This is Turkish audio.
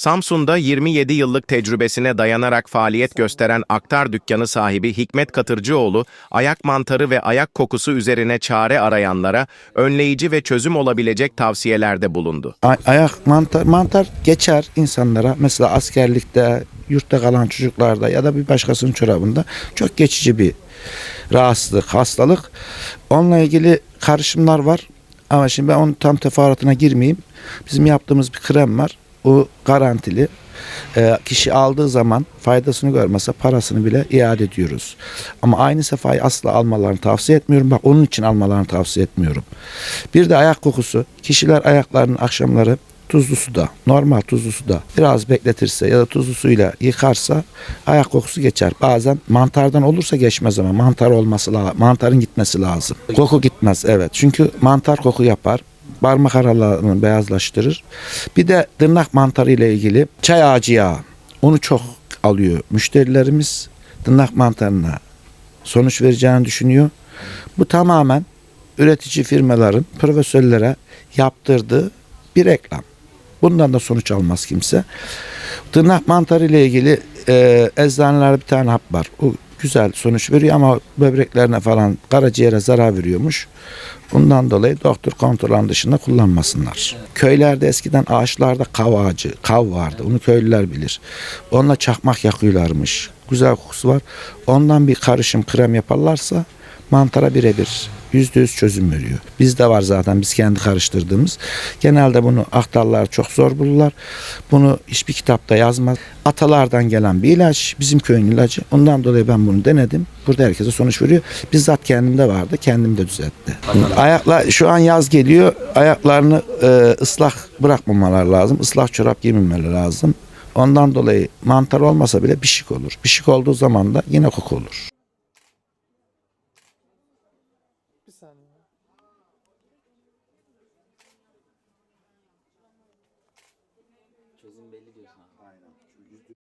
Samsun'da 27 yıllık tecrübesine dayanarak faaliyet gösteren aktar dükkanı sahibi Hikmet Katırcıoğlu, ayak mantarı ve ayak kokusu üzerine çare arayanlara önleyici ve çözüm olabilecek tavsiyelerde bulundu. Ay- ayak mantar mantar geçer insanlara. Mesela askerlikte, yurtta kalan çocuklarda ya da bir başkasının çorabında çok geçici bir rahatsızlık, hastalık. Onunla ilgili karışımlar var. Ama şimdi ben onun tam teferruatına girmeyeyim. Bizim yaptığımız bir krem var. O garantili. Ee, kişi aldığı zaman faydasını görmese parasını bile iade ediyoruz. Ama aynı sefayı asla almalarını tavsiye etmiyorum. Bak onun için almalarını tavsiye etmiyorum. Bir de ayak kokusu. Kişiler ayaklarını akşamları tuzlu suda, normal tuzlu suda biraz bekletirse ya da tuzlu suyla yıkarsa ayak kokusu geçer. Bazen mantardan olursa geçmez ama mantar olması lazım. Mantarın gitmesi lazım. Koku gitmez evet. Çünkü mantar koku yapar. Parmak aralarını beyazlaştırır. Bir de tırnak mantarı ile ilgili çay ağacı yağı. Onu çok alıyor müşterilerimiz. Tırnak mantarına sonuç vereceğini düşünüyor. Bu tamamen üretici firmaların profesörlere yaptırdığı bir reklam. Bundan da sonuç almaz kimse. Tırnak mantarı ile ilgili e, eczanelerde bir tane hap var. O güzel sonuç veriyor ama böbreklerine falan karaciğere zarar veriyormuş. Bundan dolayı doktor kontrolün dışında kullanmasınlar. Köylerde eskiden ağaçlarda kav ağacı, kav vardı. Onu köylüler bilir. Onunla çakmak yakıyorlarmış. Güzel kokusu var. Ondan bir karışım krem yaparlarsa mantara birebir yüzde yüz çözüm veriyor. Bizde var zaten biz kendi karıştırdığımız. Genelde bunu aktarlar çok zor bulurlar. Bunu hiçbir kitapta yazmaz. Atalardan gelen bir ilaç. Bizim köyün ilacı. Ondan dolayı ben bunu denedim. Burada herkese sonuç veriyor. Bizzat kendimde vardı. Kendim de düzeltti. Ayaklar şu an yaz geliyor. Ayaklarını e, ıslak bırakmamalar lazım. Islak çorap giymemeleri lazım. Ondan dolayı mantar olmasa bile pişik olur. Pişik olduğu zaman da yine koku olur. Çözüm belli diyorsun abi. Aynen. Çünkü yüzde